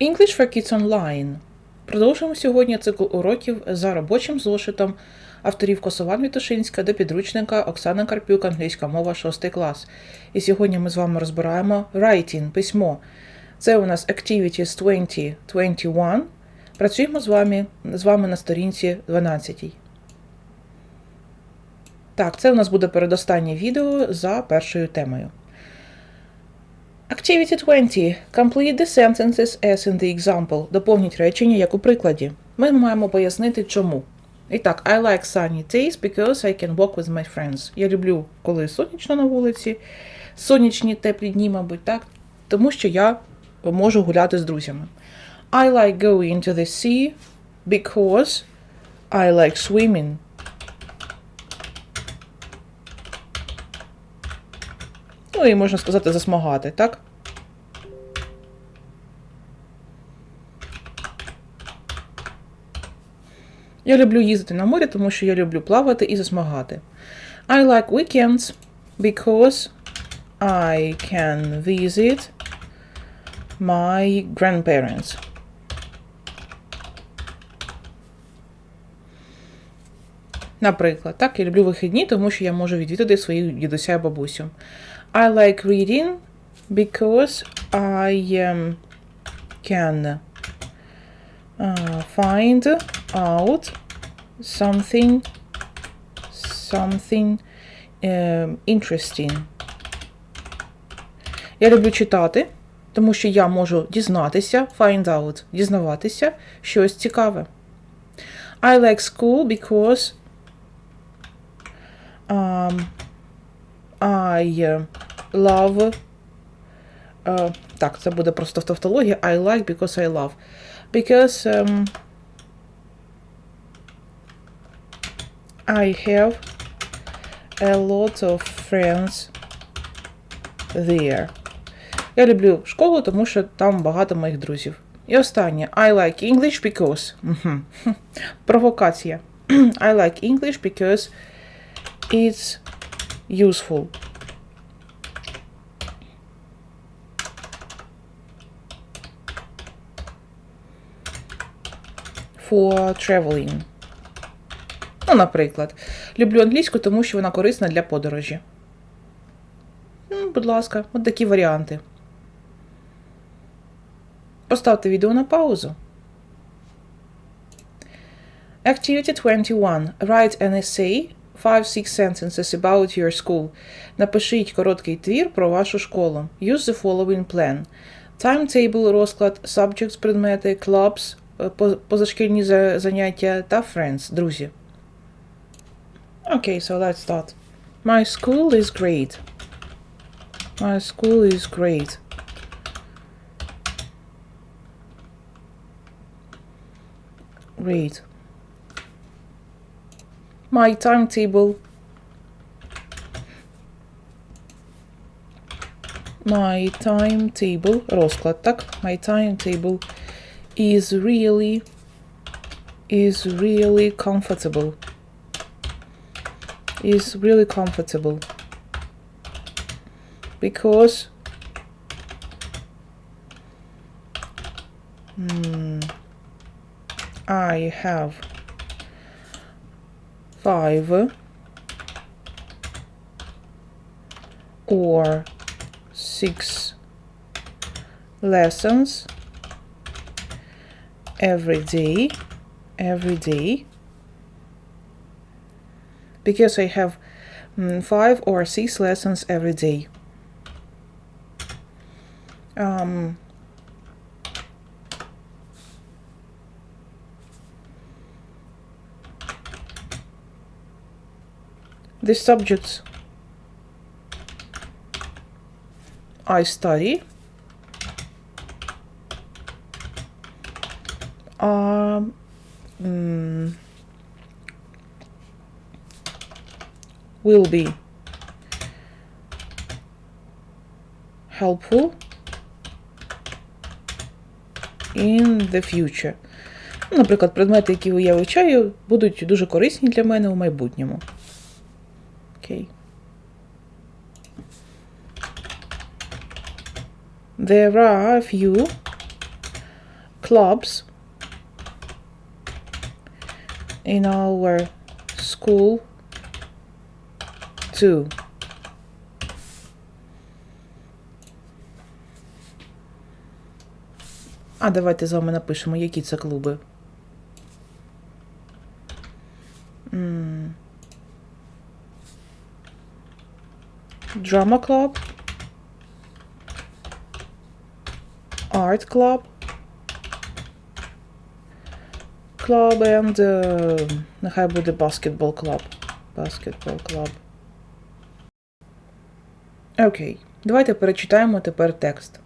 English for Kids Online. Продовжуємо сьогодні цикл уроків за робочим зошитом авторів Косован Вітушинська до підручника Оксана Карпюк, англійська мова 6 клас. І сьогодні ми з вами розбираємо writing, письмо. Це у нас Activities 2021. Працюємо з вами, з вами на сторінці 12. Так, це у нас буде передостаннє відео за першою темою. Activity 20. Complete the sentences as in the example. Доповніть речення як у прикладі. Ми маємо пояснити чому. І так, I like sunny days because I can walk with my friends. Я люблю, коли сонячно на вулиці, сонячні теплі дні, мабуть, так, тому що я можу гуляти з друзями. I like going to the sea because I like swimming. Ну і можна сказати засмагати, так? Я люблю їздити на морі, тому що я люблю плавати і засмагати. I like weekends because I can visit my grandparents. Наприклад, так, я люблю вихідні, тому що я можу відвідати своїх дідуся і бабусю. I like reading because I um, can find out something something um, interesting. Я люблю читати, тому що я можу дізнатися, find out, дізнаватися щось цікаве. I like school because um, I uh, love. Uh, так, це буде просто тавтологія. I like because I love. Because um, I have a lot of friends there. Я люблю школу, тому що там багато моїх друзів. І останнє. I like English because. Мгм. Провокація. I like English because it's useful. For traveling. Ну, наприклад, люблю англійську, тому що вона корисна для подорожі. Ну, будь ласка, от такі варіанти. Поставте відео на паузу. Activity 21. Write an essay 5-6 sentences about your school. Напишіть короткий твір про вашу школу. Use the following plan. Timetable, розклад, subjects, предмети, clubs, позашкільні за- заняття та friends, друзі. Okay, so let's start. My school is great. My school is great. Great. My timetable. My timetable. Розклад, так? My timetable is really is really comfortable. Is really comfortable. Because Hmm. I have five or six lessons every day every day. Because I have mm, five or six lessons every day. Um the subjects I study mm, will be helpful in the future. Ну, Наприклад, предмети, які я вивчаю, будуть дуже корисні для мене у майбутньому. Окей. There are a few clubs in our school too. А давайте з вами напишемо, які це клуби. Drama Club. Art Club. Club and е, нехай буде Basketball Club. Basketball Club. Окей. Okay. Давайте перечитаємо тепер текст.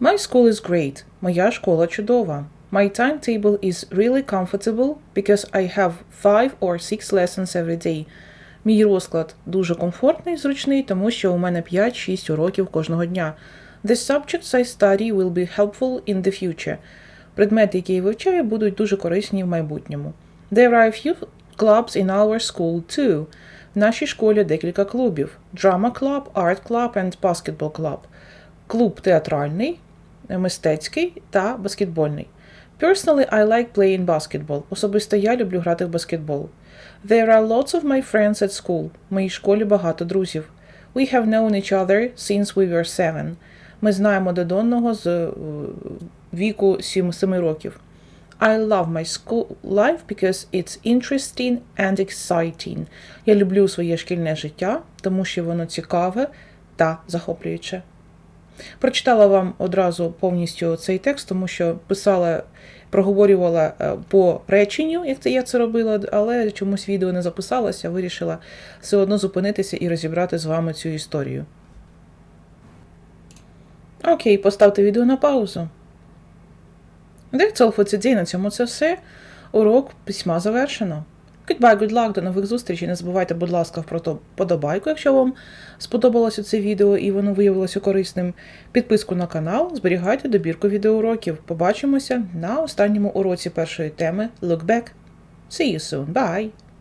My school is great. Моя школа чудова. My timetable is really comfortable because I have five or six lessons every day. Мій розклад дуже комфортний, і зручний, тому що у мене 5-6 уроків кожного дня. The subjects I study will be helpful in the future. Предмети, які я вивчаю, будуть дуже корисні в майбутньому. There are a few clubs in our school too. В нашій школі декілька клубів: Drama Club, Art Club and Basketball Club. Клуб театральний, мистецький та баскетбольний. Personally, I like playing basketball. Особисто я люблю грати в баскетбол. There are lots of my friends at school. В моїй школі багато друзів. We have known each other since we were seven. Ми знаємо одного з е, віку 7, 7 років. I love my school life because it's interesting and exciting. Я люблю своє шкільне життя, тому що воно цікаве та захоплююче. Прочитала вам одразу повністю цей текст, тому що писала, проговорювала е, по реченню, як це я це робила, але чомусь відео не записалося, вирішила все одно зупинитися і розібрати з вами цю історію. Окей, поставте відео на паузу. All for. На цьому це все. Урок письма завершено. Goodbye, good luck, до нових зустрічей. Не забувайте, будь ласка, про то подобайку, якщо вам сподобалося це відео і воно виявилося корисним. Підписку на канал, зберігайте добірку відеоуроків. Побачимося на останньому уроці першої теми Look Back. See you soon. Bye!